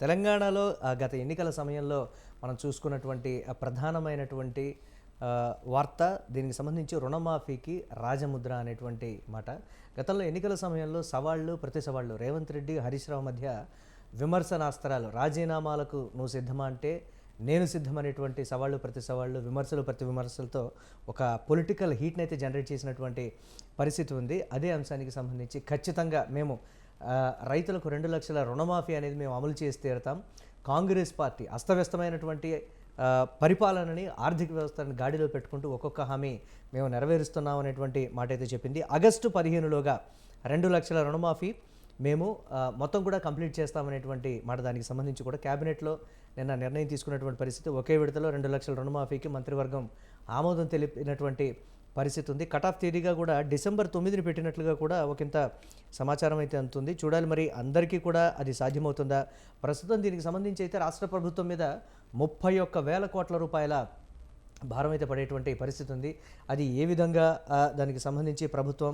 తెలంగాణలో ఆ, గత ఎన్నికల సమయంలో మనం చూసుకున్నటువంటి ప్రధానమైనటువంటి వార్త దీనికి సంబంధించి రుణమాఫీకి రాజముద్ర అనేటువంటి మాట. గతంలో ఎన్నికల సమయంలో సవాళ్ళు ప్రతి సవాళ్ళు రేవంత్ రెడ్డి హరీష్ రావు మధ్య విమర్శనాస్త్రాలు రాజీనామాలకు నువ్వు సిద్ధమా అంటే నేను సిద్ధమనేటువంటి సవాళ్ళు ప్రతి సవాళ్ళు విమర్శలు ప్రతి విమర్శలతో ఒక పొలిటికల్ హీట్ని అయితే జనరేట్ చేసినటువంటి పరిస్థితి ఉంది. అదే అంశానికి సంబంధించి ఖచ్చితంగా మేము రైతులకు రెండు లక్షల రుణమాఫీ అనేది మేము అమలు చేసి తీరుతాం. కాంగ్రెస్ పార్టీ అస్తవ్యస్తమైనటువంటి పరిపాలనని ఆర్థిక వ్యవస్థను గాడిలో పెట్టుకుంటూ ఒక్కొక్క హామీ మేము నెరవేరుస్తున్నాం అనేటువంటి మాట అయితే చెప్పింది. ఆగస్టు పదిహేనులోగా రెండు లక్షల రుణమాఫీ మేము మొత్తం కూడా కంప్లీట్ చేస్తామనేటువంటి మాట దానికి సంబంధించి కూడా క్యాబినెట్లో నిన్న నిర్ణయం తీసుకున్నటువంటి పరిస్థితి ఒకే విడతలో రెండు లక్షల రుణమాఫీకి మంత్రివర్గం ఆమోదం తెలిపినటువంటి పరిస్థితి ఉంది. కట్ ఆఫ్ తేదీగా కూడా డిసెంబర్ తొమ్మిదిని పెట్టినట్లుగా కూడా ఒకంత సమాచారం అయితే అందుతుంది చూడాలి మరి అందరికీ కూడా అది సాధ్యమవుతుందా? ప్రస్తుతం దీనికి సంబంధించి అయితే రాష్ట్ర ప్రభుత్వం మీద ముప్పై ఒక్క వేల కోట్ల రూపాయల భారం అయితే పడేటువంటి పరిస్థితి ఉంది. అది ఏ విధంగా దానికి సంబంధించి ప్రభుత్వం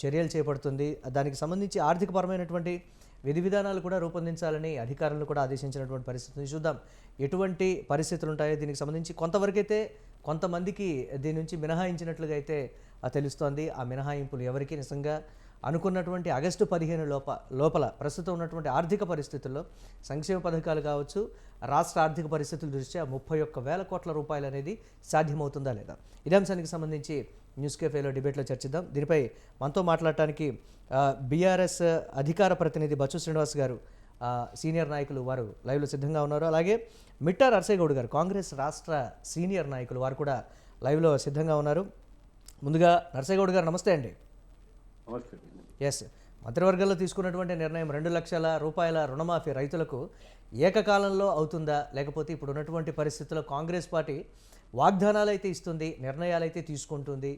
చర్యలు చేపడుతుంది? దానికి సంబంధించి ఆర్థికపరమైనటువంటి విధి విధానాలు కూడా రూపొందించాలని అధికారులను కూడా ఆదేశించినటువంటి పరిస్థితి చూద్దాం ఎటువంటి పరిస్థితులు ఉంటాయో దీనికి సంబంధించి కొంతవరకైతే కొంతమందికి దీని నుంచి మినహాయించినట్లుగా అయితే తెలుస్తోంది. ఆ మినహాయింపులు ఎవరికి నిజంగా అనుకున్నటువంటి ఆగస్టు పదిహేను లోప లోపల ప్రస్తుతం ఉన్నటువంటి ఆర్థిక పరిస్థితుల్లో సంక్షేమ పథకాలు కావచ్చు రాష్ట్ర ఆర్థిక పరిస్థితుల దృష్ట్యా ముప్పై ఒక్క వేల కోట్ల రూపాయలు అనేది సాధ్యమవుతుందా లేదా? ఇదే అంశానికి సంబంధించి న్యూస్ కేఫేలో డిబేట్లో చర్చిద్దాం. దీనిపై మనతో మాట్లాడటానికి బీఆర్ఎస్ అధికార ప్రతినిధి బచ్చు శ్రీనివాస్ గారు సీనియర్ నాయకులు వారు లైవ్లో సిద్ధంగా ఉన్నారు. అలాగే మిట్టా నర్సేగౌడ్ గారు కాంగ్రెస్ రాష్ట్ర సీనియర్ నాయకులు వారు కూడా లైవ్లో సిద్ధంగా ఉన్నారు. ముందుగా నర్సేగౌడ్ గారు నమస్తే అండి. నమస్తే ఎస్ మంత్రివర్గంలో తీసుకున్నటువంటి నిర్ణయం రెండు లక్షల రూపాయల రుణమాఫీ రైతులకు ఏకకాలంలో అవుతుందా? లేకపోతే ఇప్పుడు ఉన్నటువంటి పరిస్థితుల్లో కాంగ్రెస్ పార్టీ వాగ్దానాలు అయితే ఇస్తుంది నిర్ణయాలు అయితే తీసుకుంటుంది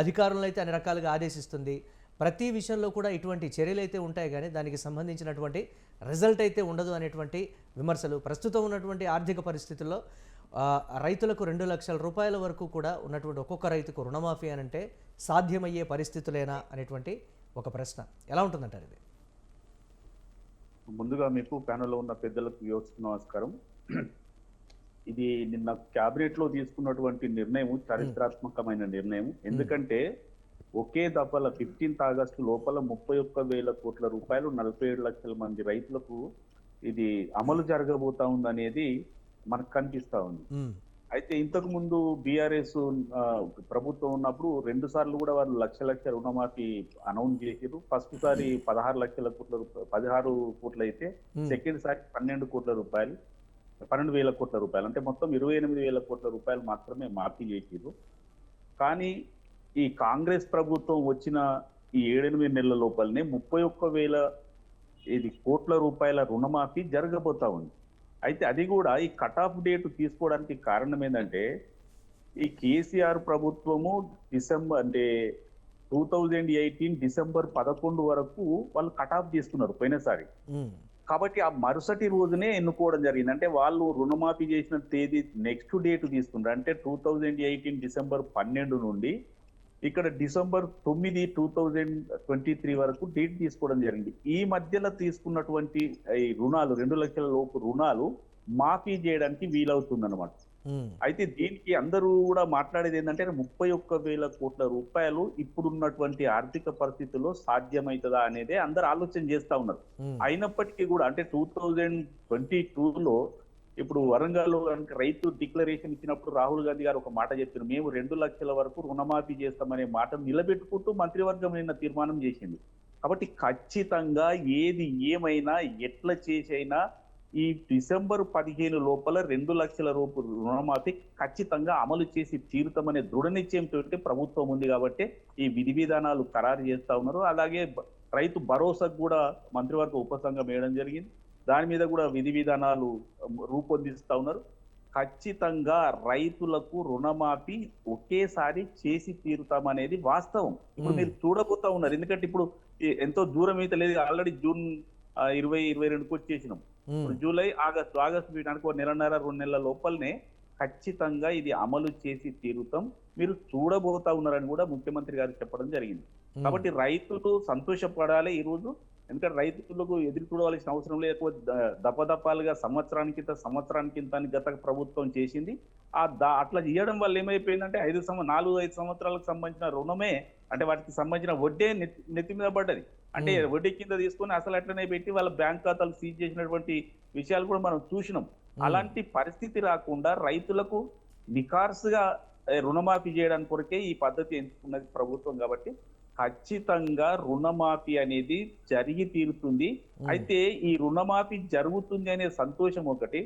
అధికారులను అయితే అన్ని రకాలుగా ఆదేశిస్తుంది. ప్రతి విషయంలో కూడా ఇటువంటి చర్యలు అయితే ఉంటాయి కానీ దానికి సంబంధించినటువంటి రిజల్ట్ అయితే ఉండదు అనేటువంటి విమర్శలు. ప్రస్తుతం ఉన్నటువంటి ఆర్థిక పరిస్థితుల్లో రైతులకు రెండు లక్షల రూపాయల వరకు కూడా ఉన్నటువంటి ఒక్కొక్క రైతుకు రుణమాఫీ అని అంటే సాధ్యమయ్యే పరిస్థితులేనా అనేటువంటి ఒక ప్రశ్న. ఎలా ఉంటుందంటారు ఇది? ముందుగా మీకు ప్యానెల్లో ఉన్న పెద్దలకు యోచన నమస్కారం. ఇది నిన్న క్యాబినెట్లో తీసుకున్నటువంటి నిర్ణయం చారిత్రాత్మకమైన నిర్ణయం ఎందుకంటే ఒకే దఫల ఫిఫ్టీన్త్ ఆగస్టు లోపల ముప్పై ఒక్క వేల కోట్ల రూపాయలు నలభై ఏడు లక్షల మంది రైతులకు ఇది అమలు జరగబోతా ఉంది అనేది మనకు కనిపిస్తా ఉంది. అయితే ఇంతకు ముందు బీఆర్ఎస్ ప్రభుత్వం ఉన్నప్పుడు రెండు సార్లు కూడా వాళ్ళు లక్ష లక్ష రుణమాఫీ అనౌన్స్ చేసారు ఫస్ట్ సారి పదహారు లక్షల కోట్ల రూపాయలు పదహారు కోట్లు అయితే. సెకండ్ సారి పన్నెండు కోట్ల రూపాయలు పన్నెండు వేల కోట్ల రూపాయలు అంటే మొత్తం ఇరవై ఎనిమిది వేల కోట్ల రూపాయలు మాత్రమే మాఫీ చేసారు కానీ ఈ కాంగ్రెస్ ప్రభుత్వం వచ్చిన ఈ ఏడెనిమిది నెలల లోపలనే ముప్పై ఒక్క వేల ఇది కోట్ల రూపాయల రుణమాఫీ జరగబోతా ఉంది. అయితే అది కూడా ఈ కట్ ఆఫ్ డేట్ తీసుకోవడానికి కారణం ఏంటంటే ఈ కేసీఆర్ ప్రభుత్వము డిసెంబర్ అంటే టూ థౌజండ్ ఎయిటీన్ డిసెంబర్ పదకొండు వరకు వాళ్ళు కట్ ఆఫ్ చేసుకున్నారు పోయినసారి. కాబట్టి ఆ మరుసటి రోజునే ఎన్నుకోవడం జరిగింది. అంటే వాళ్ళు రుణమాఫీ చేసిన తేదీ నెక్స్ట్ డేట్ తీసుకున్నారు. అంటే టూ థౌజండ్ ఎయిటీన్ డిసెంబర్ పన్నెండు నుండి ఇక్కడ డిసెంబర్ తొమ్మిది టూ థౌజండ్ ట్వంటీ త్రీ వరకు డేట్ తీసుకోవడం జరిగింది ఈ మధ్యలో తీసుకున్నటువంటి ఈ రుణాలు రెండు లక్షల లోపు రుణాలు మాఫీ చేయడానికి వీలవుతుందన్నమాట మ్మ్. అయితే దీనికి అందరూ కూడా మాట్లాడేది ఏంటంటే ముప్పై ఒక్క వేల కోట్ల రూపాయలు ఇప్పుడున్నటువంటి ఆర్థిక పరిస్థితుల్లో సాధ్యమవుతుందా అనేదే అందరు ఆలోచన చేస్తా ఉన్నారు. అయినప్పటికీ కూడా అంటే టూ థౌజండ్ ట్వంటీ లో ఇప్పుడు వరంగల్లో కనుక రైతు డిక్లరేషన్ ఇచ్చినప్పుడు రాహుల్ గాంధీ గారు ఒక మాట చెప్పారు మేము రెండు లక్షల వరకు రుణమాఫీ చేస్తామనే మాట నిలబెట్టుకుంటూ మంత్రివర్గం నిన్న తీర్మానం చేసింది. కాబట్టి ఖచ్చితంగా ఏది ఏమైనా ఎట్లా చేసైనా ఈ డిసెంబర్ పదిహేను లోపల రెండు లక్షల రూపు రుణమాఫీ ఖచ్చితంగా అమలు చేసి తీరుతామనే దృఢ నిశ్చయంతో ప్రభుత్వం ఉంది కాబట్టి ఈ విధి విధానాలు ఖరారు చేస్తా ఉన్నారు. అలాగే రైతు భరోసాకు కూడా మంత్రివర్గ ఉపసంఘం వేయడం జరిగింది. దాని మీద కూడా విధి విధానాలు రూపొందిస్తా ఉన్నారు. ఖచ్చితంగా రైతులకు రుణమాఫీ ఒకేసారి చేసి తీరుతామనేది వాస్తవం. ఇప్పుడు. మీరు చూడబోతా ఉన్నారు. ఎందుకంటే ఇప్పుడు ఎంతో దూరం అయితే లేదు. ఆల్రెడీ జూన్ ఇరవై ఇరవై రెండుకి వచ్చేసినాం. ఇప్పుడు జూలై ఆగస్టు ఆగస్టు వీటానికి ఒక నెలన్నర రెండు నెలల లోపలనే ఖచ్చితంగా ఇది అమలు చేసి తీరుతాం. మీరు చూడబోతా ఉన్నారని కూడా ముఖ్యమంత్రి గారు చెప్పడం జరిగింది. కాబట్టి రైతులు సంతోషపడాలి ఈ రోజు ఎందుకంటే రైతులకు ఎదురు చూడవలసిన అవసరం లేకపోతే ద- దపదపాలుగా సంవత్సరానికి ఇంత సంవత్సరానికి గత ప్రభుత్వం చేసింది. ఆ దా అట్లా చేయడం వల్ల ఏమైపోయిందంటే ఐదు సంవ నాలుగు ఐదు సంవత్సరాలకు సంబంధించిన రుణమే అంటే వాటికి సంబంధించిన వడ్డే నెత్తి నెత్తి మీద పడ్డది. అంటే. వడ్డీ కింద తీసుకొని అసలు అట్లనే పెట్టి వాళ్ళ బ్యాంక్ ఖాతాలు సీజ్ చేసినటువంటి విషయాలు కూడా మనం చూసినాం. అలాంటి పరిస్థితి రాకుండా రైతులకు నికార్సుగా రుణమాఫీ చేయడానికి కొరకే ఈ పద్ధతి ఎంచుకున్నది ప్రభుత్వం కాబట్టి ఖచ్చితంగా రుణమాఫీ అనేది జరిగి తీరుతుంది. అయితే ఈ రుణమాఫీ జరుగుతుంది అనే సంతోషం ఒకటి.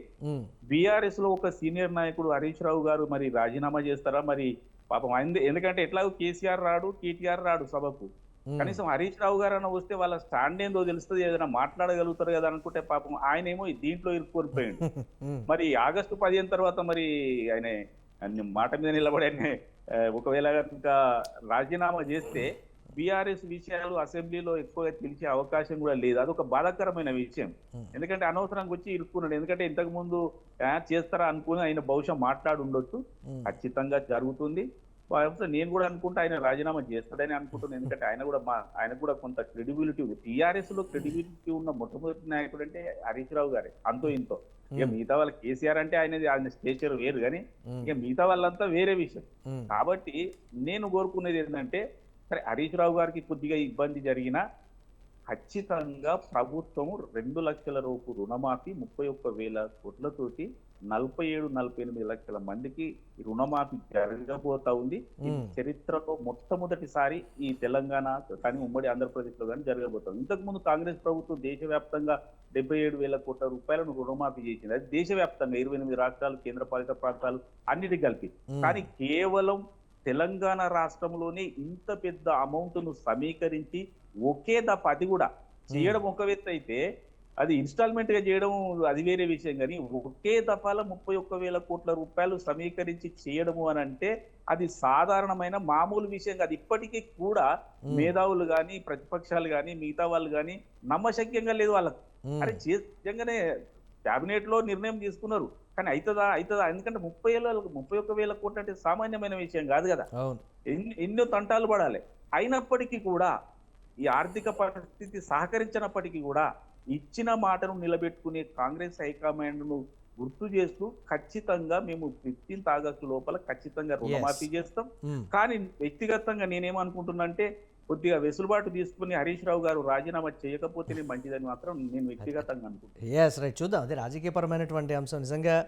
బీఆర్ఎస్లో ఒక సీనియర్ నాయకుడు హరీష్ రావు గారు మరి రాజీనామా చేస్తారా మరి? పాపం ఆయన ఎందుకంటే ఎట్లాగో కేసీఆర్ రాడు కేటీఆర్ రాడు సభకు. కనీసం హరీష్ రావు గారు అన్న వస్తే వాళ్ళ స్టాండ్ ఏందో తెలుస్తుంది. ఏదైనా మాట్లాడగలుగుతారు కదా అనుకుంటే పాపం ఆయన ఏమో దీంట్లో ఇరుక్కోరిపోయాడు ఉమ్, మరి ఆగస్టు పదిహేను తర్వాత మరి ఆయన మాట మీద నిలబడి ఆయన ఒకవేళ ఇంకా రాజీనామా చేస్తే బీఆర్ఎస్ విషయాలు అసెంబ్లీలో ఎక్కువగా తెలిసే అవకాశం కూడా లేదు. అదొక బాధాకరమైన విషయం. ఉమ్. ఎందుకంటే అనవసరంగా వచ్చి ఇరుక్కున్నాడు. ఎందుకంటే ఇంతకు ముందు చేస్తారా అనుకుని ఆయన బహుశా మాట్లాడి ఉండొచ్చు ఉమ్, ఖచ్చితంగా జరుగుతుంది. నేను కూడా అనుకుంటా ఆయన రాజీనామా చేస్తాడని అనుకుంటున్నాను ఎందుకంటే ఆయన కూడా మా ఆయన కూడా కొంత క్రెడిబిలిటీ ఉంది. టీఆర్ఎస్లో క్రెడిబిలిటీ ఉన్న మొట్టమొదటి నాయకుడు అంటే హరీష్ రావు గారే. అంతో ఇంతో. ఇక మిగతా వాళ్ళ కేసీఆర్ అంటే ఆయనది ఆయన స్టేచర్ వేరు. కానీ ఇక మిగతా వాళ్ళంతా వేరే విషయం. కాబట్టి నేను కోరుకునేది ఏంటంటే సరే హరీష్ రావు గారికి కొద్దిగా ఇబ్బంది జరిగినా ఖచ్చితంగా ప్రభుత్వం రెండు లక్షల రూపు రుణమాఫీ ముప్పై ఒక్క వేల కోట్లతోటి నలభై ఏడు నలభై ఎనిమిది లక్షల మందికి రుణమాఫీ జరగబోతా ఉంది. చరిత్రలో మొట్టమొదటిసారి ఈ తెలంగాణ కానీ ఉమ్మడి ఆంధ్రప్రదేశ్లో కానీ జరగబోతుంది ఇంతకు ముందు కాంగ్రెస్ ప్రభుత్వం దేశవ్యాప్తంగా డెబ్బై ఏడు వేల కోట్ల రూపాయలను రుణమాఫీ చేసింది. అది దేశవ్యాప్తంగా ఇరవై ఎనిమిది రాష్ట్రాలు కేంద్రపాలిత ప్రాంతాలు అన్నిటి కలిపి. కానీ కేవలం తెలంగాణ రాష్ట్రంలోనే ఇంత పెద్ద అమౌంట్ను సమీకరించి ఒకే దఫ అది కూడా చేయడం ఒక వ్యక్తి అయితే అది ఇన్స్టాల్మెంట్గా చేయడం అది వేరే విషయం. కానీ ఒకే దఫాల ముప్పై ఒక్క వేల కోట్ల రూపాయలు సమీకరించి చేయడము అని అంటే అది సాధారణమైన మామూలు విషయం కాదు. ఇప్పటికీ కూడా మేధావులు కానీ ప్రతిపక్షాలు కానీ మిగతా వాళ్ళు కానీ నమ్మశక్యంగా లేదు వాళ్ళకు. అరే నిజంగానే కేబినెట్లో నిర్ణయం తీసుకున్నారు. కానీ అవుతుందా అవుతుందా ఎందుకంటే ముప్పై వేల ముప్పై ఒక్క వేల కోట్లు అంటే సామాన్యమైన విషయం కాదు కదా. ఎన్ని తంటాలు పడాలి. అయినప్పటికీ కూడా ఈ ఆర్థిక పరిస్థితి సహకరించినప్పటికీ కూడా ఇచ్చిన మాటను నిలబెట్టుకునే కాంగ్రెస్ హైకమాండ్ను గుర్తు చేస్తూ ఖచ్చితంగా మేము ఫిఫ్టీన్త్ ఆగస్టు లోపల ఖచ్చితంగా రుణమాఫీ చేస్తాం. ఉమ్, కానీ వ్యక్తిగతంగా నేనేమనుకుంటున్నా అంటే కొద్దిగా వెసులుబాటు తీసుకుని హరీష్ రావు గారు రాజీనామా చేయకపోతేనే మంచిదని మాత్రం నేను వ్యక్తిగతంగా అనుకుంటున్నాను. ఎస్ రైట్ చూద్దాం. అదే రాజకీయపరమైనటువంటి అంశం. నిజంగా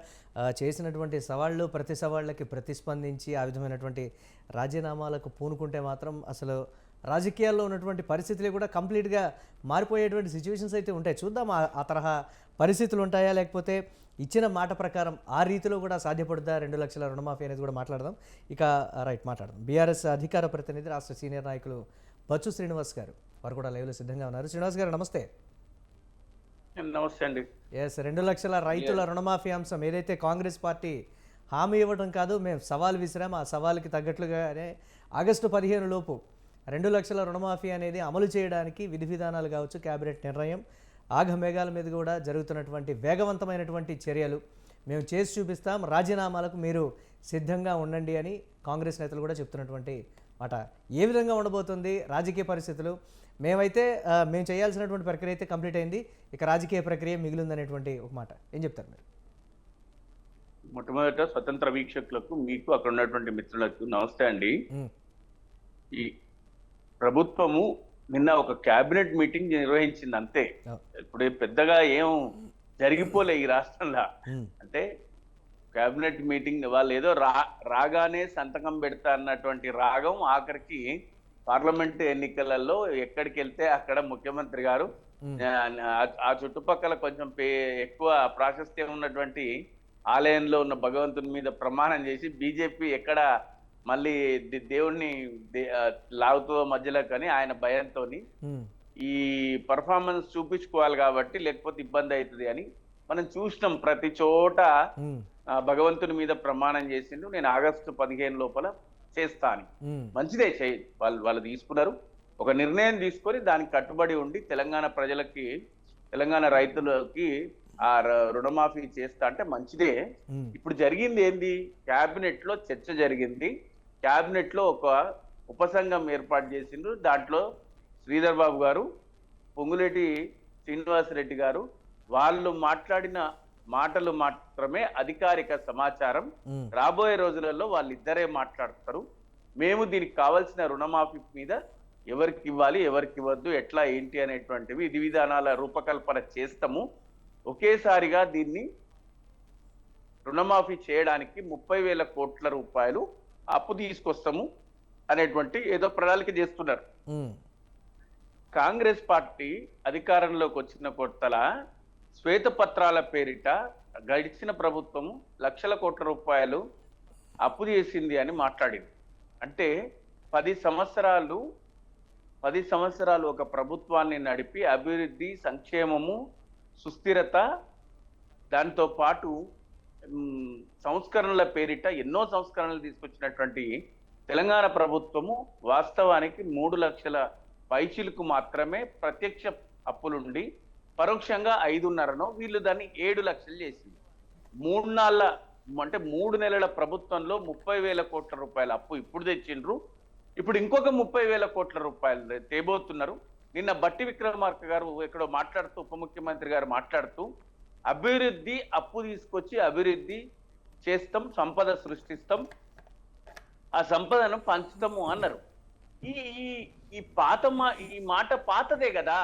చేసినటువంటి సవాళ్ళు ప్రతి సవాళ్ళకి ప్రతిస్పందించి ఆ విధమైనటువంటి రాజీనామాలకు పూనుకుంటే మాత్రం అసలు రాజకీయాల్లో ఉన్నటువంటి పరిస్థితులు కూడా కంప్లీట్గా మారిపోయేటువంటి సిచ్యువేషన్స్ అయితే ఉంటాయి. చూద్దాం ఆ- ఆ తరహా పరిస్థితులు ఉంటాయా? లేకపోతే ఇచ్చిన మాట ప్రకారం ఆ రీతిలో కూడా సాధ్యపడుతుందా? రెండు లక్షల రుణమాఫీ అనేది కూడా మాట్లాడదాం. ఇక రైట్ మాట్లాడదాం. బీఆర్ఎస్ అధికార ప్రతినిధి రాష్ట్ర సీనియర్ నాయకులు బచ్చు శ్రీనివాస్ గారు. వారు కూడా లైవ్లో సిద్ధంగా ఉన్నారు. శ్రీనివాస్ గారు నమస్తే. నమస్తే అండి. ఎస్ రెండు లక్షల రైతుల రుణమాఫీ అంశం ఏదైతే కాంగ్రెస్ పార్టీ హామీ ఇవ్వడం కాదు మేము సవాల్ విసిరాం. ఆ సవాల్కి తగ్గట్లుగానే ఆగస్టు పదిహేను లోపు రెండు లక్షల రుణమాఫీ అనేది అమలు చేయడానికి విధి విధానాలు కావచ్చు కేబినెట్ నిర్ణయం ఆగమేఘాల మీద కూడా జరుగుతున్నటువంటి వేగవంతమైనటువంటి చర్యలు మేము చేసి చూపిస్తాం. రాజీనామాలకు మీరు సిద్ధంగా ఉండండి అని కాంగ్రెస్ నేతలు కూడా చెప్తున్నటువంటి మాట. ఏ విధంగా ఉండబోతుంది రాజకీయ పరిస్థితులు? మేమైతే మేము చేయాల్సినటువంటి ప్రక్రియ అయితే కంప్లీట్ అయింది. ఇక రాజకీయ ప్రక్రియ మిగిలిందనేటువంటి ఒక మాట. ఏం చెప్తారు మీరు? మొట్టమొదట స్వతంత్ర వీక్షకులకు మీకు అక్కడ ఉన్నటువంటి మిత్రులకు నమస్తే అండి. ఈ ప్రభుత్వము నిన్న ఒక కేబినెట్ మీటింగ్ నిర్వహించింది అంతే. ఇప్పుడు పెద్దగా ఏం జరిగిపోలే ఈ రాష్ట్రంలో. అంటే కేబినెట్ మీటింగ్ వాళ్ళు ఏదో రా రాగానే సంతకం పెడతా అన్నటువంటి రాగం ఆఖరికి పార్లమెంట్ ఎన్నికలలో ఎక్కడికి వెళ్తే అక్కడ ముఖ్యమంత్రి గారు ఆ- చుట్టుపక్కల కొంచెం ఎక్కువ ప్రాశస్త్యం ఉన్నటువంటి ఆలయంలో ఉన్న భగవంతుని మీద ప్రమాణం చేసి బీజేపీ ఎక్కడ మళ్ళీ దేవుణ్ణి లాగుతో మధ్యలో కానీ ఆయన భయంతోని ఉమ్, ఈ పర్ఫార్మెన్స్ చూపించుకోవాలి కాబట్టి లేకపోతే ఇబ్బంది అవుతుంది అని మనం చూసినాం ప్రతి చోట భగవంతుని మీద ప్రమాణం చేసిండు. నేను ఆగస్టు పదిహేను లోపల చేస్తా అని. ఉమ్, మంచిదే చేయి. వాళ్ళు వాళ్ళు తీసుకున్నారు. ఒక నిర్ణయం తీసుకొని దానికి కట్టుబడి ఉండి తెలంగాణ ప్రజలకి తెలంగాణ రైతులకి ఆ రుణమాఫీ చేస్తా అంటే మంచిదే. ఇప్పుడు జరిగింది ఏంది? క్యాబినెట్లో చర్చ జరిగింది. క్యాబినెట్లో ఒక ఉపసంఘం ఏర్పాటు చేసిండ్రు. దాంట్లో శ్రీధర్ బాబు గారు పొంగులేటి శ్రీనివాసరెడ్డి గారు వాళ్ళు మాట్లాడిన మాటలు మాత్రమే అధికారిక సమాచారం. రాబోయే రోజులలో వాళ్ళిద్దరే మాట్లాడతారు. మేము దీనికి కావాల్సిన రుణమాఫీ మీద ఎవరికి ఇవ్వాలి ఎవరికి ఇవ్వద్దు ఎట్లా ఏంటి అనేటువంటివి విధి విధానాల రూపకల్పన చేస్తాము. ఒకేసారిగా దీన్ని రుణమాఫీ చేయడానికి ముప్పై వేల కోట్ల రూపాయలు అప్పు తీసుకొస్తాము అనేటువంటి ఏదో ప్రణాళిక చేస్తున్నారు. కాంగ్రెస్ పార్టీ అధికారంలోకి వచ్చిన కొత్తల శ్వేతపత్రాల పేరిట గడిచిన ప్రభుత్వం లక్షల కోట్ల రూపాయలు అప్పు చేసింది అని మాట్లాడింది. అంటే పది సంవత్సరాలు పది సంవత్సరాలు ఒక ప్రభుత్వాన్ని నడిపి అభివృద్ధి సంక్షేమము సుస్థిరత దాంతో పాటు సంస్కరణల పేరిట ఎన్నో సంస్కరణలు తీసుకొచ్చినటువంటి తెలంగాణ ప్రభుత్వము వాస్తవానికి మూడు లక్షల పైచిలకు మాత్రమే ప్రత్యక్ష అప్పులుండి పరోక్షంగా ఐదున్నరనో వీళ్ళు దాన్ని ఏడు లక్షలు చేసింది. మూడు నాళ్ళ అంటే మూడు నెలల ప్రభుత్వంలో ముప్పై వేల కోట్ల రూపాయల అప్పు ఇప్పుడు తెచ్చిండ్రు. ఇప్పుడు ఇంకొక ముప్పై వేల కోట్ల రూపాయలు తేబోతున్నారు. నిన్న బట్టి విక్రమార్క గారు ఎక్కడో మాట్లాడుతూ ఉప ముఖ్యమంత్రి గారు మాట్లాడుతూ అభివృద్ధి అప్పు తీసుకొచ్చి అభివృద్ధి చేస్తాం సంపద సృష్టిస్తాం ఆ సంపదను పంచుతాము అన్నారు. ఈ ఈ ఈ పాత మా ఈ మాట పాతదే కదా.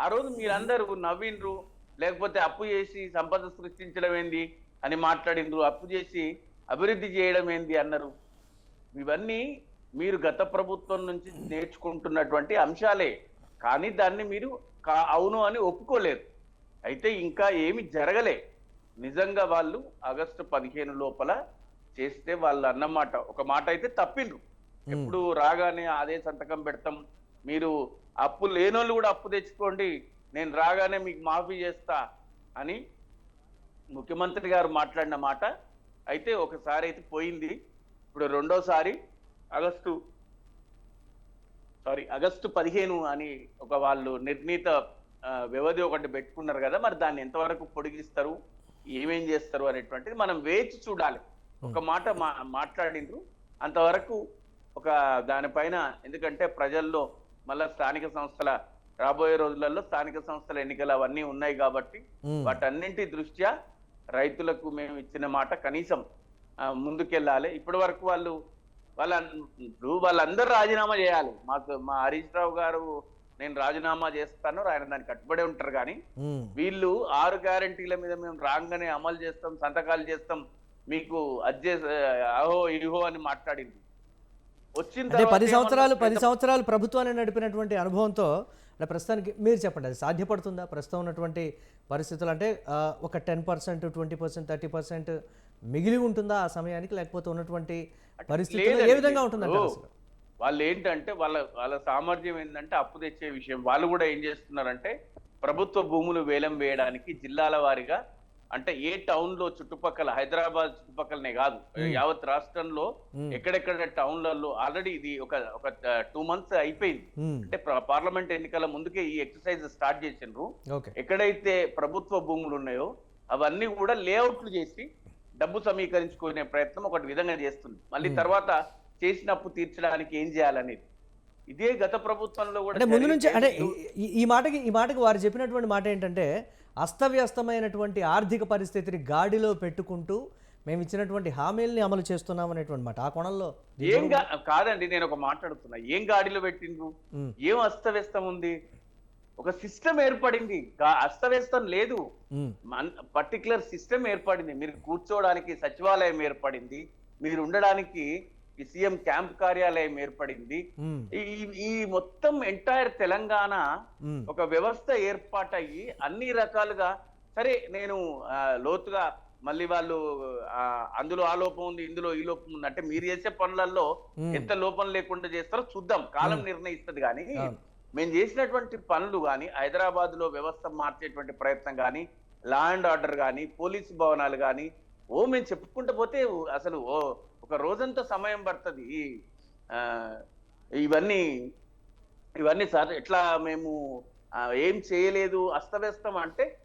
ఆ రోజు మీరందరూ నవ్విండ్రు లేకపోతే అప్పు చేసి సంపద సృష్టించడం ఏంది అని మాట్లాడిండ్రు అప్పు చేసి అభివృద్ధి చేయడం ఏంది అన్నారు. ఇవన్నీ మీరు గత ప్రభుత్వం నుంచి నేర్చుకుంటున్నటువంటి అంశాలే కానీ దాన్ని మీరు కా- అవును అని ఒప్పుకోలేరు. అయితే ఇంకా ఏమి జరగలే. నిజంగా వాళ్ళు ఆగస్టు పదిహేను లోపల చేస్తే వాళ్ళు అన్నమాట ఒక మాట అయితే తప్పిండ్రు. ఎప్పుడు రాగానే అదే సంతకం పెడతాం మీరు అప్పు లేనోళ్ళు కూడా అప్పు తెచ్చుకోండి నేను రాగానే మీకు మాఫీ చేస్తా అని ముఖ్యమంత్రి గారు మాట్లాడిన మాట అయితే ఒకసారి అయితే పోయింది. ఇప్పుడు రెండోసారి ఆగస్టు సారీ ఆగస్టు పదిహేను అని ఒక వాళ్ళు నిర్ణీత వ్యవధి ఒకటి పెట్టుకున్నారు కదా మరి దాన్ని ఎంతవరకు పొడిగిస్తారు ఏమేం చేస్తారు అనేటువంటిది మనం వేచి చూడాలి. ఒక మాట మా మాట్లాడిండ్రు. అంతవరకు ఒక దానిపైన ఎందుకంటే ప్రజల్లో మళ్ళా స్థానిక సంస్థల రాబోయే రోజులలో స్థానిక సంస్థల ఎన్నికలు అవన్నీ ఉన్నాయి కాబట్టి వాటన్నింటి దృష్ట్యా రైతులకు మేము ఇచ్చిన మాట కనీసం ముందుకెళ్ళాలి. ఇప్పటి వరకు వాళ్ళు వాళ్ళ వాళ్ళందరూ రాజీనామా చేయాలి. మాకు మా హరీష్ రావు గారు నేను రాజీనామా చేస్తాను ఆయన దానికి కట్టుబడి ఉంటారు కానీ వీళ్ళు ఆరు గ్యారంటీల మీద మేము రాగానే అమలు చేస్తాం సంతకాలు చేస్తాం మీకు అజ్జే అహో ఇహో అని మాట్లాడింది. వచ్చిన పది సంవత్సరాలు పది సంవత్సరాలు ప్రభుత్వాన్ని నడిపినటువంటి అనుభవంతో ప్రస్తుతానికి మీరు చెప్పండి అది సాధ్యపడుతుందా? ప్రస్తుతం ఉన్నటువంటి పరిస్థితులు అంటే ఒక ten percent twenty percent thirty percent మిగిలి ఉంటుందా ఆ సమయానికి? లేకపోతే ఉన్నటువంటి పరిస్థితులు ఏ. విధంగా అసలు? వాళ్ళు ఏంటంటే వాళ్ళ వాళ్ళ సామర్థ్యం ఏంటంటే అప్పు తెచ్చే విషయం. వాళ్ళు కూడా ఏం చేస్తున్నారంటే ప్రభుత్వ భూములు వేలం వేయడానికి జిల్లాల వారీగా అంటే ఏ టౌన్లో చుట్టుపక్కల హైదరాబాద్ చుట్టుపక్కలనే కాదు. యావత్ రాష్ట్రంలో. ఎక్కడెక్కడ టౌన్లలో ఆల్రెడీ ఇది ఒక ఒక టూ మంత్స్ అయిపోయింది. అంటే ప్ర- పార్లమెంట్ ఎన్నికల ముందుకే ఈ ఎక్సర్సైజ్ స్టార్ట్ చేసిండ్రు. ఎక్కడైతే ప్రభుత్వ భూములు ఉన్నాయో అవన్నీ కూడా లేఅవుట్లు చేసి డబ్బు సమీకరించుకునే ప్రయత్నం ఒకటి విధంగా చేస్తుంది. మళ్ళీ తర్వాత చేసినప్పు తీర్చడానికి ఏం చేయాలనేది. ఇదే గత ప్రభుత్వంలో కూడా ముందు నుంచి అంటే ఈ మాటకి ఈ మాటకి వారు చెప్పినటువంటి మాట ఏంటంటే అస్తవ్యస్తమైనటువంటి ఆర్థిక పరిస్థితిని గాడిలో పెట్టుకుంటూ మేము ఇచ్చినటువంటి హామీల్ని అమలు చేస్తున్నాం అనేటువంటి మాట. ఆ కోణంలో ఏం కాదండి నేను ఒక మాట్లాడుతున్నా. ఏం గాడిలో పెట్టిండ్రు? ఏం అస్తవ్యస్తం ఉంది? ఒక సిస్టమ్ ఏర్పడింది. అస్తవ్యస్తం లేదు. పర్టికులర్ సిస్టమ్ ఏర్పడింది. మీరు కూర్చోవడానికి సచివాలయం ఏర్పడింది. మీరు ఉండడానికి ఈ సీఎం క్యాంప్ కార్యాలయం ఏర్పడింది. ఈ మొత్తం ఎంటైర్ తెలంగాణ ఒక వ్యవస్థ ఏర్పాటయ్యి అన్ని రకాలుగా సరే నేను లోతుగా మళ్ళీ వాళ్ళు అందులో ఆ లోపం ఉంది ఇందులో ఈ లోపం ఉంది అంటే మీరు చేసే పనులలో. ఎంత లోపం లేకుండా చేస్తారో చూద్దాం. కాలం నిర్ణయిస్తుంది కానీ. మేము చేసినటువంటి పనులు కానీ హైదరాబాద్లో వ్యవస్థ మార్చేటువంటి ప్రయత్నం కానీ లా అండ్ ఆర్డర్ కానీ పోలీసు భవనాలు కానీ ఓ మేము చెప్పుకుంటూ పోతే అసలు ఓ ఒక రోజంతా సమయం పడుతుంది. ఇవన్నీ ఇవన్నీ సార్ ఎట్లా మేము ఏం చేయలేదు అస్తవ్యస్తం అంటే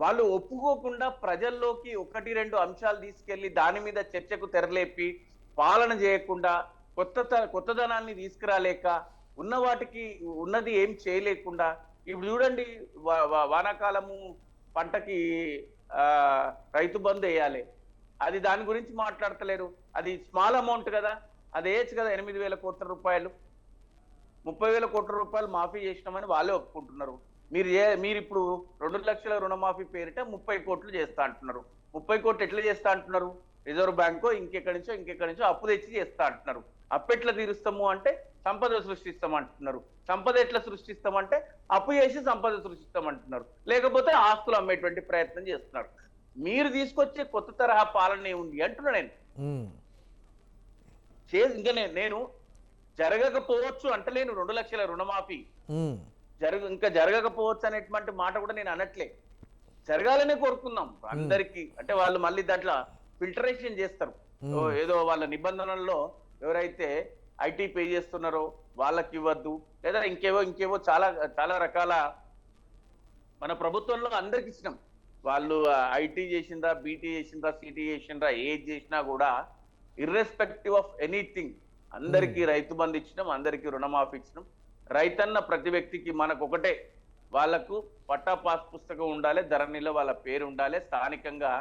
వాళ్ళు ఒప్పుకోకుండా ప్రజల్లోకి ఒకటి రెండు అంశాలు తీసుకెళ్ళి దాని మీద చర్చకు తెరలేపి పాలన చేయకుండా కొత్త కొత్తదనాన్ని తీసుకురాలేక ఉన్న వాటికి ఉన్నది ఏం చేయలేకుండా ఇప్పుడు చూడండి వా- వానాకాలము పంటకి రైతు బంధు వేయాలి. అది దాని గురించి మాట్లాడతలేరు. అది స్మాల్ అమౌంట్ కదా. అది వేయచ్చు కదా ఎనిమిది వేల కోట్ల రూపాయలు. ముప్పై వేల కోట్ల రూపాయలు మాఫీ చేసినామని వాళ్ళే ఒప్పుకుంటున్నారు. మీరు ఏ మీరు ఇప్పుడు రెండు లక్షల రుణమాఫీ పేరిట ముప్పై కోట్లు చేస్తా అంటున్నారు. ముప్పై కోట్లు ఎట్లా చేస్తా అంటున్నారు? రిజర్వ్ బ్యాంకో ఇంకెక్కడి నుంచో ఇంకెక్కడి నుంచో అప్పు తెచ్చి చేస్తా అంటున్నారు. అప్పు ఎట్లా తీరుస్తాము అంటే సంపద సృష్టిస్తాం అంటున్నారు. సంపద ఎట్లా సృష్టిస్తామంటే అప్పు చేసి సంపద సృష్టిస్తాం అంటున్నారు. లేకపోతే ఆస్తులు అమ్మేటువంటి ప్రయత్నం చేస్తున్నారు. మీరు తీసుకొచ్చే కొత్త తరహా పాలన ఉంది అంటున్నా నేను. చేసి ఇంకా నేను నేను జరగకపోవచ్చు అంటలేను. రెండు లక్షల రుణమాఫీ. జరగ ఇంకా జరగకపోవచ్చు అనేటువంటి మాట కూడా నేను అనట్లే. జరగాలనే కోరుకుందాం అందరికి. అంటే వాళ్ళు మళ్ళీ దాంట్లో ఫిల్టరేషన్ చేస్తారు. ఏదో వాళ్ళ నిబంధనల్లో ఎవరైతే ఐటీ పే చేస్తున్నారో వాళ్ళకి ఇవ్వద్దు. లేదా ఇంకేవో ఇంకేవో చాలా చాలా రకాల మన ప్రభుత్వంలో అందరికి ఇచ్చినాం వాళ్ళు ఐటీ చేసిండ్రా బీటీ చేసిండ్రా సిటీ చేసిండ్రా ఏది చేసినా కూడా ఇర్రెస్పెక్టివ్ ఆఫ్ ఎనీథింగ్ అందరికీ రైతు బంధు ఇచ్చినాం అందరికీ రుణమాఫీ ఇచ్చినాం. రైతన్న ప్రతి వ్యక్తికి మనకు ఒకటే వాళ్ళకు పట్టా పాస్ పుస్తకం ఉండాలి ధరణిలో వాళ్ళ పేరు ఉండాలి. స్థానికంగా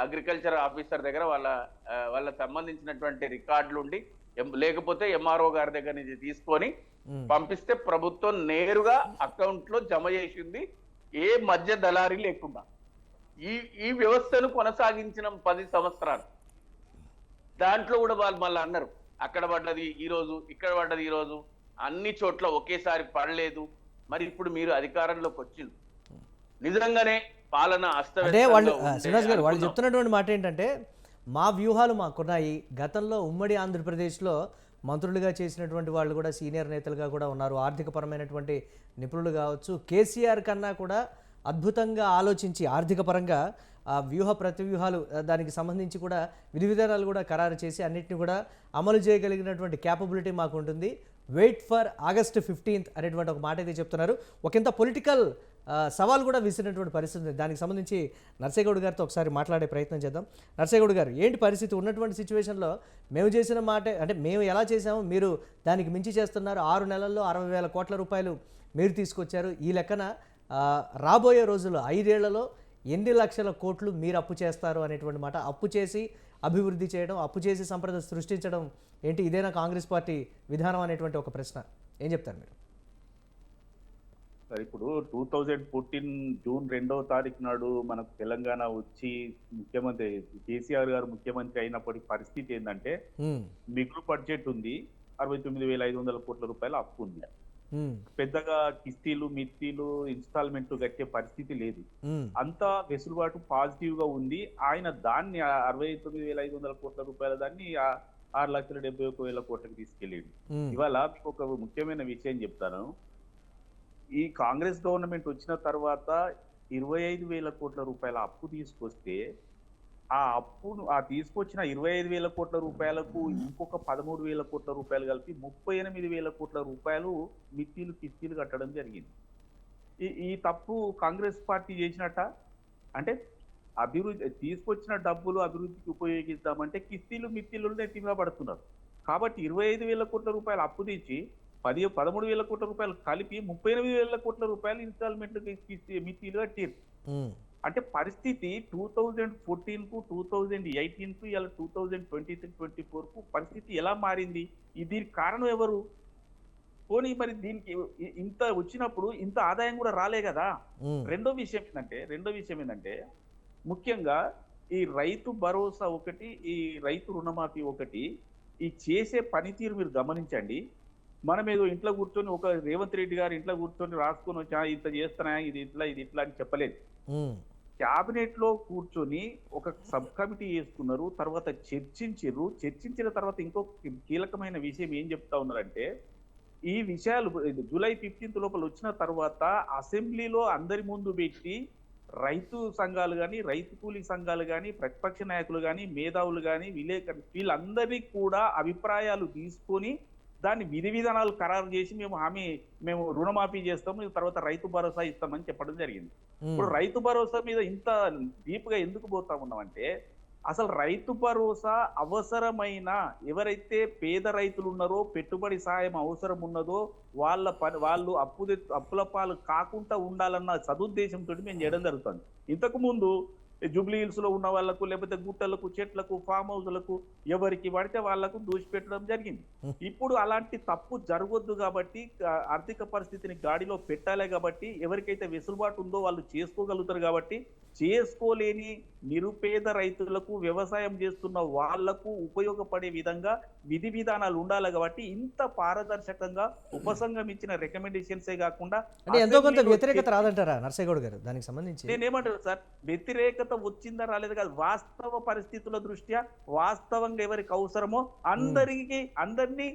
అగ్రికల్చర్ ఆఫీసర్ దగ్గర వాళ్ళ ఆ, వాళ్ళకి సంబంధించినటువంటి రికార్డులు ఉండి లేకపోతే ఎంఆర్ఓ గారి దగ్గర నుంచి తీసుకొని ఉమ్. పంపిస్తే ప్రభుత్వం నేరుగా అకౌంట్లో జమ చేసింది ఏ మధ్య దళారీ లేకుండా. ఈ ఈ వ్యవస్థను కొనసాగించిన పది సంవత్సరాలు. దాంట్లో కూడా వాళ్ళు మళ్ళీ అన్నారు అక్కడ పడ్డది ఈ రోజు ఇక్కడ పడ్డది ఈ రోజు అన్ని చోట్ల ఒకేసారి పడలేదు. మరి ఇప్పుడు మీరు అధికారంలోకి వచ్చింది నిజంగానే పాలన అంటే వాళ్ళు శ్రీనివాస్ గారు వాళ్ళు. చెప్తున్నటువంటి మాట ఏంటంటే మా వ్యూహాలు మాకున్నాయి. గతంలో ఉమ్మడి ఆంధ్రప్రదేశ్లో మంత్రులుగా చేసినటువంటి వాళ్ళు కూడా సీనియర్ నేతలుగా కూడా ఉన్నారు. ఆర్థికపరమైనటువంటి నిపుణులు కావచ్చు. కేసీఆర్ కన్నా కూడా అద్భుతంగా ఆలోచించి ఆర్థిక పరంగా ఆ వ్యూహ ప్రతివ్యూహాలు దానికి సంబంధించి కూడా విధి విధానాలు కూడా ఖరారు చేసి అన్నింటిని కూడా అమలు చేయగలిగినటువంటి క్యాపబిలిటీ మాకు ఉంటుంది వెయిట్ ఫర్ ఆగస్ట్ ఫిఫ్టీన్త్ అనేటువంటి ఒక మాట అయితే చెప్తున్నారు. ఒకంత పొలిటికల్ సవాల్ కూడా విసిరినటువంటి పరిస్థితి ఉంది. దానికి సంబంధించి నర్సేగౌడ్ గారితో ఒకసారి మాట్లాడే ప్రయత్నం చేద్దాం. నర్సేగౌడ్ గారు ఏంటి పరిస్థితి? ఉన్నటువంటి సిచ్యువేషన్లో మేము చేసిన మాట అంటే మేము ఎలా చేసామో మీరు దానికి మించి చేస్తున్నారు. ఆరు నెలల్లో అరవై వేల కోట్ల రూపాయలు మీరు తీసుకొచ్చారు. ఈ లెక్కన రాబోయే రోజుల్లో ఐదేళ్ళలో ఎన్ని లక్షల కోట్లు మీరు అప్పు చేస్తారు అనేటువంటి మాట అప్పు చేసి అభివృద్ధి చేయడం అప్పు చేసి సంపద సృష్టించడం ఏంటి? ఇదేనా కాంగ్రెస్ పార్టీ విధానం అనేటువంటి ఒక ప్రశ్న. ఏం చెప్తారు మీరు? సార్ ఇప్పుడు టూ థౌజండ్ ఫోర్టీన్ జూన్ రెండవ తారీఖు నాడు మనకు తెలంగాణ వచ్చి ముఖ్యమంత్రి కేసీఆర్ గారు ముఖ్యమంత్రి అయినప్పటి పరిస్థితి ఏంటంటే మిగులు బడ్జెట్ ఉంది. అరవై తొమ్మిది వేల ఐదు వందల కోట్ల రూపాయల అప్పు ఉంది. పెద్దగా కిస్తీలు మిత్తీలు ఇన్స్టాల్మెంట్లు కట్టే పరిస్థితి లేదు. ఉమ్, అంతా వెసులుబాటు పాజిటివ్గా ఉంది. ఆయన దాన్ని అరవై తొమ్మిది వేల ఐదు వందల కోట్ల రూపాయల దాన్ని ఆరు లక్షల డెబ్బై ఒక వేల కోట్లకి తీసుకెళ్ళాడు. ఉమ్, ఇవాళ మీకు ఒక ముఖ్యమైన విషయం చెప్తాను. ఈ కాంగ్రెస్ గవర్నమెంట్ వచ్చిన తర్వాత ఇరవై ఐదు వేల కోట్ల రూపాయల అప్పు తీసుకొస్తే ఆ అప్పును ఆ తీసుకొచ్చిన ఇరవై ఐదు వేల కోట్ల రూపాయలకు ఇంకొక పదమూడు వేల కోట్ల రూపాయలు కలిపి ముప్పై ఎనిమిది వేల కోట్ల రూపాయలు మిత్తిలు కిస్తీలు కట్టడం జరిగింది. ఈ ఈ తప్పు కాంగ్రెస్ పార్టీ చేసినట్ట? అంటే అభివృద్ధి తీసుకొచ్చిన డబ్బులు అభివృద్ధికి ఉపయోగిద్దామంటే కిస్తీలు మిత్తిలు నెట్టిగా పడుతున్నారు. కాబట్టి ఇరవై ఐదు వేల కోట్ల రూపాయలు అప్పు తెచ్చి పది పదమూడు వేల కోట్ల రూపాయలు కలిపి ముప్పై ఎనిమిది వేల కోట్ల రూపాయలు ఇన్స్టాల్మెంట్ మిత్తిలు కట్టారు అంటే పరిస్థితి టూ థౌజండ్ ఫోర్టీన్కు టూ థౌజండ్ ఎయిటీన్కు ఇలా two thousand twenty three twenty ఫోర్కు పరిస్థితి ఎలా మారింది? దీనికి కారణం ఎవరు? పోనీ మరి దీనికి ఇంత వచ్చినప్పుడు ఇంత ఆదాయం కూడా రాలే కదా. రెండో విషయం ఏంటంటే రెండో విషయం ఏంటంటే ముఖ్యంగా ఈ రైతు భరోసా ఒకటి ఈ రైతు రుణమాఫీ ఒకటి ఈ చేసే పనితీరు మీరు గమనించండి. మనం ఏదో ఇంట్లో కూర్చొని ఒక రేవంత్ రెడ్డి గారు ఇంట్లో కూర్చొని రాసుకొని వచ్చా ఇంత చేస్తున్నా ఇది ఇట్లా ఇది ఇట్లా అని చెప్పలేదు. క్యాబినెట్లో కూర్చొని ఒక సబ్ కమిటీ చేసుకున్నారు తర్వాత చర్చించారు చర్చించిన తర్వాత ఇంకో కీలకమైన విషయం ఏం చెప్తా ఉన్నారంటే ఈ విషయాలు జూలై ఫిఫ్టీన్త్ లోపల వచ్చిన తర్వాత అసెంబ్లీలో అందరి ముందు పెట్టి రైతు సంఘాలు కానీ రైతు కూలీ సంఘాలు కానీ ప్రతిపక్ష నాయకులు కానీ మేధావులు కానీ విలేకరులు వీళ్ళందరినీ కూడా అభిప్రాయాలు తీసుకొని దాన్ని విధి విధానాలు ఖరారు చేసి మేము హామీ మేము రుణమాఫీ చేస్తాము తర్వాత రైతు భరోసా ఇస్తామని చెప్పడం జరిగింది. ఇప్పుడు రైతు భరోసా మీద ఇంత డీప్గా ఎందుకు పోతా ఉన్నామంటే అసలు రైతు భరోసా అవసరమైన ఎవరైతే పేద రైతులు ఉన్నారో పెట్టుబడి సాయం అవసరం ఉన్నదో వాళ్ళ పని వాళ్ళు అప్పు అప్పుల పాలు కాకుండా ఉండాలన్న సదుద్దేశంతో మేము చేయడం జరుగుతుంది. ఇంతకు ముందు జూబ్లీ హిల్స్లో ఉన్న వాళ్ళకు లేకపోతే గుట్టలకు చెట్లకు ఫామ్ హౌస్లకు ఎవరికి పడితే వాళ్ళకు దూసిపెట్టడం జరిగింది. ఇప్పుడు అలాంటి తప్పు జరగొద్దు కాబట్టి ఆర్థిక పరిస్థితిని గాడిలో పెట్టాలి కాబట్టి ఎవరికైతే వెసులుబాటు ఉందో వాళ్ళు చేసుకోగలుగుతారు కాబట్టి చేసుకోలేని నిరుపేద రైతులకు వ్యవసాయం చేస్తున్న వాళ్ళకు ఉపయోగపడే విధంగా విధి విధానాలు ఉండాలి కాబట్టి ఇంత పారదర్శకంగా ఉపసంఘం ఇచ్చిన రికమెండేషన్సే కాకుండా ఎంతో కొంత వ్యతిరేకత రాదంటారా నర్సేగౌడ్ గారు? దానికి సంబంధించి నేనేమంటాను సార్ వ్యతిరేకత వచ్చిందా రాలేదు కాదు. వాస్తవ పరిస్థితుల దృష్ట్యా వాస్తవంగా ఎవరికి అవసరమో అందరికి అందరినీ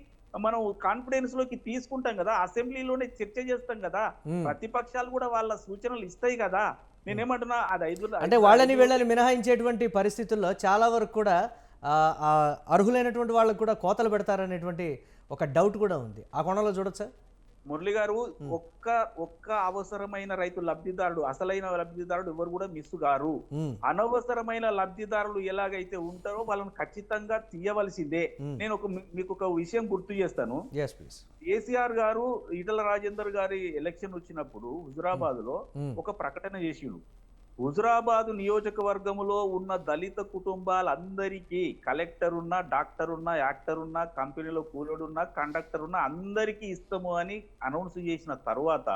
మనం కాన్ఫిడెన్స్లోకి తీసుకుంటాం కదా. అసెంబ్లీలోనే చర్చ చేస్తాం కదా. ప్రతిపక్షాలు కూడా వాళ్ళ సూచనలు ఇస్తాయి కదా. నేనేమంటున్నా అది ఐదు అంటే వాళ్ళని వీళ్ళని మినహాయించేటువంటి పరిస్థితుల్లో చాలా వరకు కూడా అర్హులైనటువంటి వాళ్ళకు కూడా కోతలు పెడతారనేటువంటి ఒక డౌట్ కూడా ఉంది. ఆ కోణంలో చూడొచ్చా? మురళి గారు ఒక్క ఒక్క అవసరమైన రైతు లబ్ధిదారుడు అసలైన లబ్ధిదారుడు ఎవరు కూడా మిస్ గారు. అనవసరమైన లబ్ధిదారులు ఎలాగైతే ఉంటారో వాళ్ళని ఖచ్చితంగా తీయవలసిందే. నేను ఒక మీకు ఒక విషయం గుర్తు చేస్తాను. కేసీఆర్ గారు ఈటల రాజేందర్ గారి ఎలక్షన్ వచ్చినప్పుడు హుజురాబాద్లో. ఒక ప్రకటన చేసిండు. హుజురాబాద్ నియోజకవర్గంలో ఉన్న దళిత కుటుంబాలందరికీ కలెక్టర్ ఉన్నా డాక్టర్ ఉన్నా యాక్టర్ ఉన్నా కంపెనీలో కూలోడు ఉన్నా కండక్టర్ ఉన్నా అందరికీ ఇస్తాము అని అనౌన్స్ చేసిన తర్వాత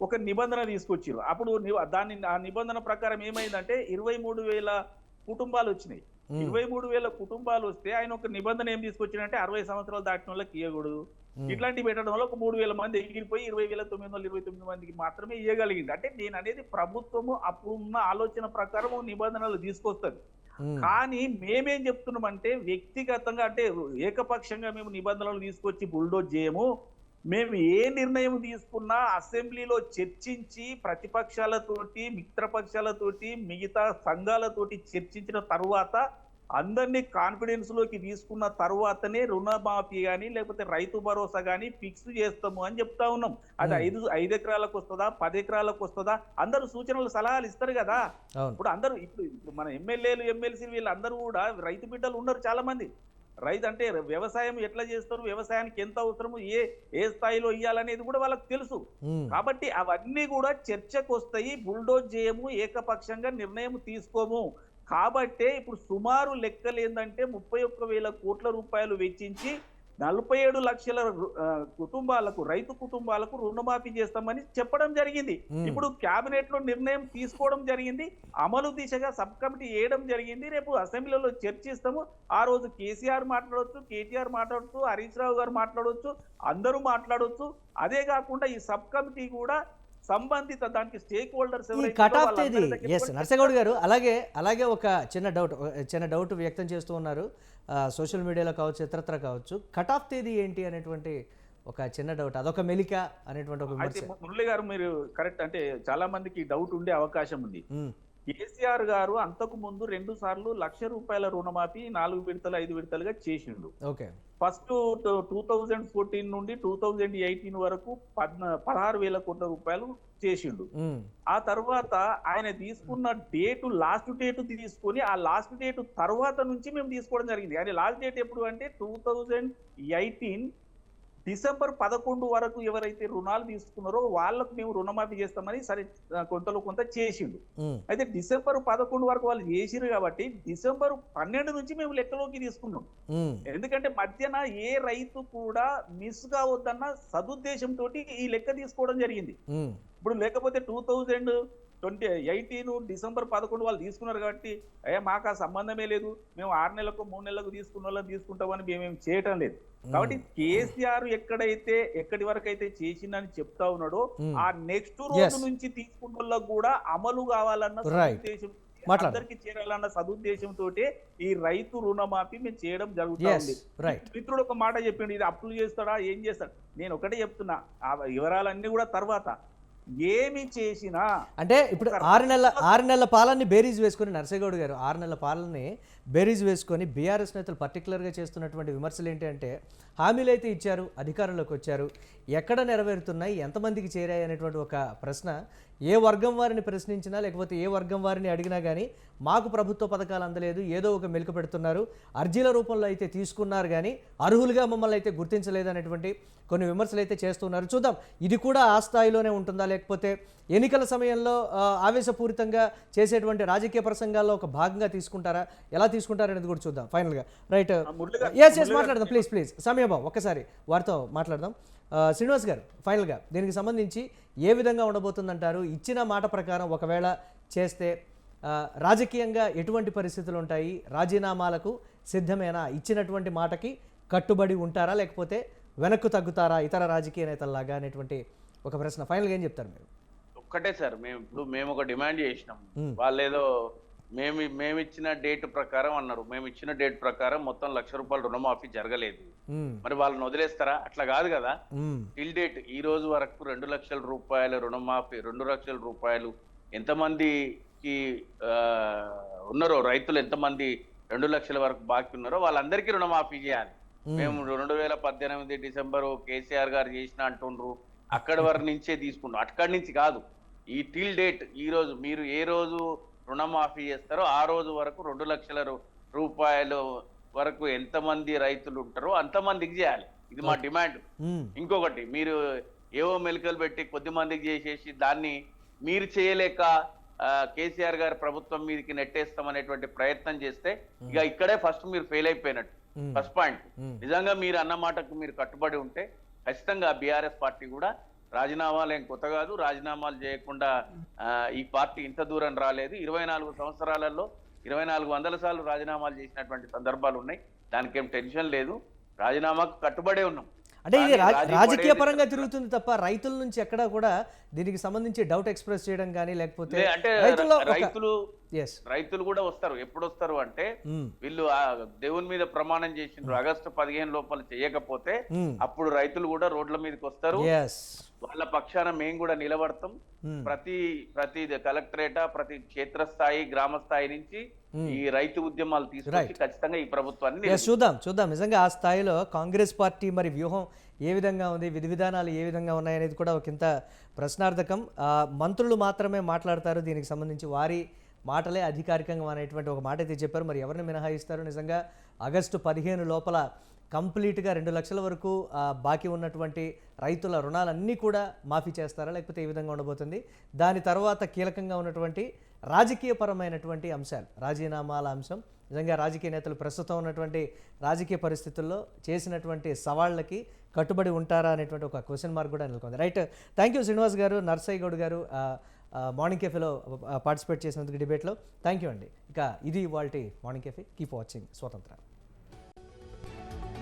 ఒక నిబంధన తీసుకొచ్చారు అప్పుడు దాని దాన్ని ఆ నిబంధన ప్రకారం ఏమైందంటే ఇరవై మూడు వేల కుటుంబాలు వచ్చినాయి. ఇరవై మూడు వేల కుటుంబాలు వస్తే ఆయన ఒక నిబంధన ఏం తీసుకొచ్చాడంటే అరవై సంవత్సరాలు దాటిన వాళ్ళకి ఇవ్వకూడదు మ్మ్. ఇట్లాంటి పెట్టడం వల్ల ఒక మూడు వేల మంది ఎగిరిపోయి ఇరవై వేల తొమ్మిది వందల ఇరవై తొమ్మిది మందికి మాత్రమే ఇవ్వగలిగింది అంటే నేను అనేది ప్రభుత్వము అప్పుడు ఉన్న ఆలోచన ప్రకారం నిబంధనలు తీసుకొస్తుంది. కానీ మేమేం చెప్తున్నామంటే వ్యక్తిగతంగా అంటే ఏకపక్షంగా మేము నిబంధనలు తీసుకొచ్చి బుల్డోజ్ చేయము. మేము ఏ నిర్ణయం తీసుకున్నా అసెంబ్లీలో చర్చించి ప్రతిపక్షాలతోటి మిత్రపక్షాలతోటి మిగతా సంఘాలతోటి చర్చించిన తరువాత అందరినీ కాన్ఫిడెన్స్లోకి తీసుకున్న తర్వాతనే రుణమాఫీ కానీ లేకపోతే రైతు భరోసా కానీ ఫిక్స్ చేస్తాము అని చెప్తా ఉన్నాం. అది Hmm. ఐదు ఐదు ఎకరాలకు వస్తుందా పది ఎకరాలకు వస్తుందా? అందరూ సూచనలు సలహాలు ఇస్తారు కదా. ఇప్పుడు అందరూ ఇప్పుడు ఇప్పుడు మన ఎమ్మెల్యేలు ఎమ్మెల్సీ వీళ్ళందరూ కూడా రైతు బిడ్డలు ఉన్నారు చాలా మంది రైతు అంటే వ్యవసాయం ఎట్లా చేస్తారు? వ్యవసాయానికి ఎంత అవసరము? ఏ ఏ స్థాయిలో ఇవ్వాలనేది కూడా వాళ్ళకి తెలుసు. కాబట్టి అవన్నీ కూడా చర్చకు వస్తాయి బుల్డోజ్ చేయము ఏకపక్షంగా నిర్ణయం తీసుకోము. కాబట్టే ఇప్పుడు సుమారు లెక్కలు ఏంటంటే ముప్పై ఒక్క వేల కోట్ల రూపాయలు వెచ్చించి నలభై ఏడు లక్షల కుటుంబాలకు రైతు కుటుంబాలకు రుణమాఫీ చేస్తామని చెప్పడం జరిగింది. ఇప్పుడు కేబినెట్లో నిర్ణయం తీసుకోవడం జరిగింది. అమలు దిశగా సబ్ కమిటీ వేయడం జరిగింది. రేపు అసెంబ్లీలో చర్చిస్తాము. ఆ రోజు కేసీఆర్ మాట్లాడవచ్చు కేటీఆర్ మాట్లాడవచ్చు హరీష్ రావు గారు మాట్లాడవచ్చు అందరూ మాట్లాడవచ్చు అదే కాకుండా ఈ సబ్ కమిటీ కూడా సంబంధిత దానికి స్టేక్ హోల్డర్స్ తేదీ. ఎస్ నర్సగౌడ్ గారు. అలాగే అలాగే ఒక చిన్న డౌట్ చిన్న డౌట్ వ్యక్తం చేస్తూ ఉన్నారు. సోషల్ మీడియాలో కావచ్చు ఇతరత్ర కావచ్చు కట్ ఆఫ్ తేదీ ఏంటి అనేటువంటి ఒక చిన్న డౌట్ అదొక మెలిక అనేటువంటి ఒక మురళి గారు మీరు కరెక్ట్ అంటే చాలా మందికి డౌట్ ఉండే అవకాశం ఉంది. కేసీఆర్ గారు అంతకు ముందు రెండు సార్లు లక్ష రూపాయల రుణమాఫీ నాలుగు విడతలు ఐదు విడతలుగా చేసిండు. Okay. First two thousand fourteen నుండి టూ థౌజండ్ ఎయిటీన్ వరకు పదహారు వేల కోట్ల రూపాయలు చేసిండు. ఆ తర్వాత ఆయన తీసుకున్న డేటు లాస్ట్ డేట్ తీసుకొని ఆ లాస్ట్ డేట్ తర్వాత నుంచి మేము తీసుకోవడం జరిగింది. ఆయన లాస్ట్ డేట్ ఎప్పుడు అంటే టూ థౌజండ్ ఎయిటీన్ డిసెంబర్ పదకొండు వరకు ఎవరైతే రుణాలు తీసుకున్నారో వాళ్ళకు మేము రుణమాఫీ చేస్తామని సరే కొంతలో కొంత చేసిండు. అయితే డిసెంబర్ పదకొండు వరకు వాళ్ళు చేసిరు కాబట్టి డిసెంబర్ పన్నెండు నుంచి మేము లెక్కలోకి తీసుకున్నాం. ఎందుకంటే మధ్యన ఏ రైతు కూడా మిస్ కావద్దన్న సదుద్దేశంతో ఈ లెక్క తీసుకోవడం జరిగింది. ఇప్పుడు లేకపోతే two thousand twenty eighteen December పదకొండు వాళ్ళు తీసుకున్నారు కాబట్టి ఏ మాకు ఆ సంబంధమే లేదు. మేము ఆరు నెలలకు మూడు నెలలకు తీసుకున్న వాళ్ళని తీసుకుంటామని మేమేం చేయటం లేదు. కాబట్టి కేసీఆర్ ఎక్కడైతే ఎక్కడి వరకు అయితే చేసిందని చెప్తా ఉన్నాడో. ఆ నెక్స్ట్ రోజు. నుంచి తీసుకున్న వాళ్ళకు కూడా అమలు కావాలన్న మాట్లాడు. అందరికి చేరాలన్న సదుద్దేశంతో ఈ రైతు రుణమాఫీ మేము చేయడం జరుగుతా ఎస్ ఉంది. రైట్ మిత్రుడు ఒక మాట చెప్పిండు ఇది అప్పులు చేస్తాడా ఏం చేస్తాడు? నేను ఒకటే చెప్తున్నా ఆ వివరాలన్నీ కూడా తర్వాత. ఏమి చేసినా అంటే ఇప్పుడు ఆరు నెలల ఆరు నెలల పాలన్ని బేరీజ్ వేసుకొని నర్సేగౌడ్ గారు ఆరు నెలల పాలన్ని బేరీజ్ వేసుకొని బీఆర్ఎస్ నేతలు పర్టికులర్గా చేస్తున్నటువంటి విమర్శలు ఏంటి అంటే హామీలు అయితే ఇచ్చారు అధికారంలోకి వచ్చారు ఎక్కడ నెరవేరుతున్నాయి ఎంతమందికి చేరాయి అనేటువంటి ఒక ప్రశ్న ఏ వర్గం వారిని ప్రశ్నించినా లేకపోతే ఏ వర్గం వారిని అడిగినా కానీ మాకు ప్రభుత్వ పథకాలు అందలేదు ఏదో ఒక మెలుకు పెడుతున్నారు అర్జీల రూపంలో అయితే తీసుకున్నారు కానీ అర్హులుగా మమ్మల్ని అయితే గుర్తించలేదు అనేటువంటి కొన్ని విమర్శలు అయితే చేస్తున్నారు. చూద్దాం ఇది కూడా ఆ స్థాయిలోనే ఉంటుందా? లేకపోతే ఎన్నికల సమయంలో ఆవేశపూరితంగా చేసేటువంటి రాజకీయ ప్రసంగాల్లో ఒక భాగంగా తీసుకుంటారా? ఎలా తీసుకుంటారు అనేది కూడా చూద్దాం. ఫైనల్గా రైట్ ఎస్ ఎస్ మాట్లాడదాం. ప్లీజ్ ప్లీజ్ సమయబాబు ఒక్కసారి వారితో మాట్లాడదాం. శ్రీనివాస్ గారు ఫైనల్గా దీనికి సంబంధించి ఏ విధంగా ఉండబోతుందంటారు? ఇచ్చిన మాట ప్రకారం ఒకవేళ చేస్తే రాజకీయంగా ఎటువంటి పరిస్థితులు ఉంటాయి? రాజీనామాలకు సిద్ధమేనా? ఇచ్చినటువంటి మాటకి కట్టుబడి ఉంటారా? లేకపోతే వెనక్కు తగ్గుతారా? ఇతర రాజకీయ నేతల్లాగా? అనేటువంటి ఒక ప్రశ్న. ఫైనల్గా ఏం చెప్తారు మీరు? ఒక్కటే సార్ మేము ఇప్పుడు మేము ఒక డిమాండ్ చేసినాం. వాళ్ళు ఏదో మేము మేము ఇచ్చిన డేట్ ప్రకారం అన్నారు. మేము ఇచ్చిన డేట్ ప్రకారం మొత్తం లక్ష రూపాయలు రుణమాఫీ జరగలేదు. మరి వాళ్ళని వదిలేస్తారా? అట్లా కాదు కదా. టిల్ డేట్ ఈ రోజు వరకు రెండు లక్షల రూపాయల రుణమాఫీ రెండు లక్షల రూపాయలు ఎంతమందికి ఉన్నారో రైతులు ఎంతమంది రెండు లక్షల వరకు బాకీ ఉన్నారో వాళ్ళందరికీ రుణమాఫీ చేయాలి. మేము. రెండు వేల పద్దెనిమిది డిసెంబర్ కేసీఆర్ గారు చేసిన అంటుండ్రు అక్కడి వరకు నుంచే తీసుకున్నాం అక్కడి నుంచి కాదు. ఈ టిల్ డేట్ ఈ రోజు మీరు ఏ రోజు రుణమాఫీ చేస్తారో ఆ రోజు వరకు రెండు లక్షల రూపాయలు వరకు ఎంతమంది రైతులు ఉంటారో అంతమందికి చేయాలి. ఇది మా డిమాండ్. మ్మ్. ఇంకొకటి మీరు ఏవో మెలికలు పెట్టి కొద్ది మందికి చేసేసి దాన్ని మీరు చేయలేక కేసీఆర్ గారి ప్రభుత్వం మీదకి నెట్టేస్తాం అనేటువంటి ప్రయత్నం చేస్తే ఇక ఇక్కడే ఫస్ట్ మీరు ఫెయిల్ అయిపోయినట్టు. ఫస్ట్ పాయింట్ మ్మ్. నిజంగా మీరు అన్న మాటకు మీరు కట్టుబడి ఉంటే ఖచ్చితంగా బీఆర్ఎస్ పార్టీ కూడా రాజీనామాలు ఏం కొత్త కాదు రాజీనామాలు చేయకుండా ఈ పార్టీ ఇంత దూరం రాలేదు. ఇరవై నాలుగు సంవత్సరాలలో ఇరవై నాలుగు వందల సార్లు రాజీనామాలు చేసినటువంటి సందర్భాలు ఉన్నాయి. దానికి ఏం టెన్షన్ లేదు. రాజీనామాకు కట్టుబడే ఉన్నాం. అంటే ఇది రాజకీయ పరంగా తిరుగుతుంది తప్ప రైతుల నుంచి ఎక్కడా కూడా దీనికి సంబంధించి డౌట్ ఎక్స్ప్రెస్ చేయడం కానీ లేకపోతే అంటే రైతులు రైతులు కూడా వస్తారు. ఎప్పుడు వస్తారు అంటే వీళ్ళు ఆ దేవుని మీద ప్రమాణం చేసిండ్రు. ఆగస్టు పదిహేను లోపల చేయకపోతే అప్పుడు రైతులు కూడా రోడ్ల మీదకి వస్తారు. వాళ్ళ పక్షాన మేము కూడా నిలబడతాం. ప్రతి ప్రతి కలెక్టరేట ప్రతి క్షేత్రస్థాయి గ్రామ స్థాయి నుంచి ఈ రైతు ఉద్యమాలు తీసుకొచ్చి ఖచ్చితంగా ఈ ప్రభుత్వాన్ని చూద్దాం చూద్దాం. నిజంగా ఆ స్థాయిలో కాంగ్రెస్ పార్టీ మరి వ్యూహం ఏ విధంగా ఉంది విధి విధానాలు ఏ విధంగా ఉన్నాయనేది కూడా ఒక ఇంత ప్రశ్నార్థకం. మంత్రులు మాత్రమే మాట్లాడతారు దీనికి సంబంధించి వారి మాటలే అధికారికంగా అనేటువంటి ఒక మాట అయితే చెప్పారు. మరి ఎవరిని మినహాయిస్తారు? నిజంగా ఆగస్టు పదిహేను లోపల కంప్లీట్గా రెండు లక్షల వరకు బాకీ ఉన్నటువంటి రైతుల రుణాలన్నీ కూడా మాఫీ చేస్తారా? లేకపోతే ఏ విధంగా ఉండబోతుంది. దాని తర్వాత కీలకంగా ఉన్నటువంటి రాజకీయపరమైనటువంటి అంశాలు రాజీనామాల అంశం. నిజంగా రాజకీయ నేతలు ప్రస్తుతం ఉన్నటువంటి రాజకీయ పరిస్థితుల్లో చేసినటువంటి సవాళ్ళకి కట్టుబడి ఉంటారా అనేటువంటి ఒక క్వశ్చన్ మార్క్ కూడా నెలకొంది. రైట్ థ్యాంక్ యూ శ్రీనివాస్ గారు నర్సయ్య గౌడ్ గారు మార్నింగ్ కేఫేలో పార్టిసిపేట్ చేసినందుకు డిబేట్లో. థ్యాంక్ యూ అండి. ఇక ఇది వాళ్ళ మార్నింగ్ కేఫే. కీప్ వాచింగ్ స్వతంత్ర.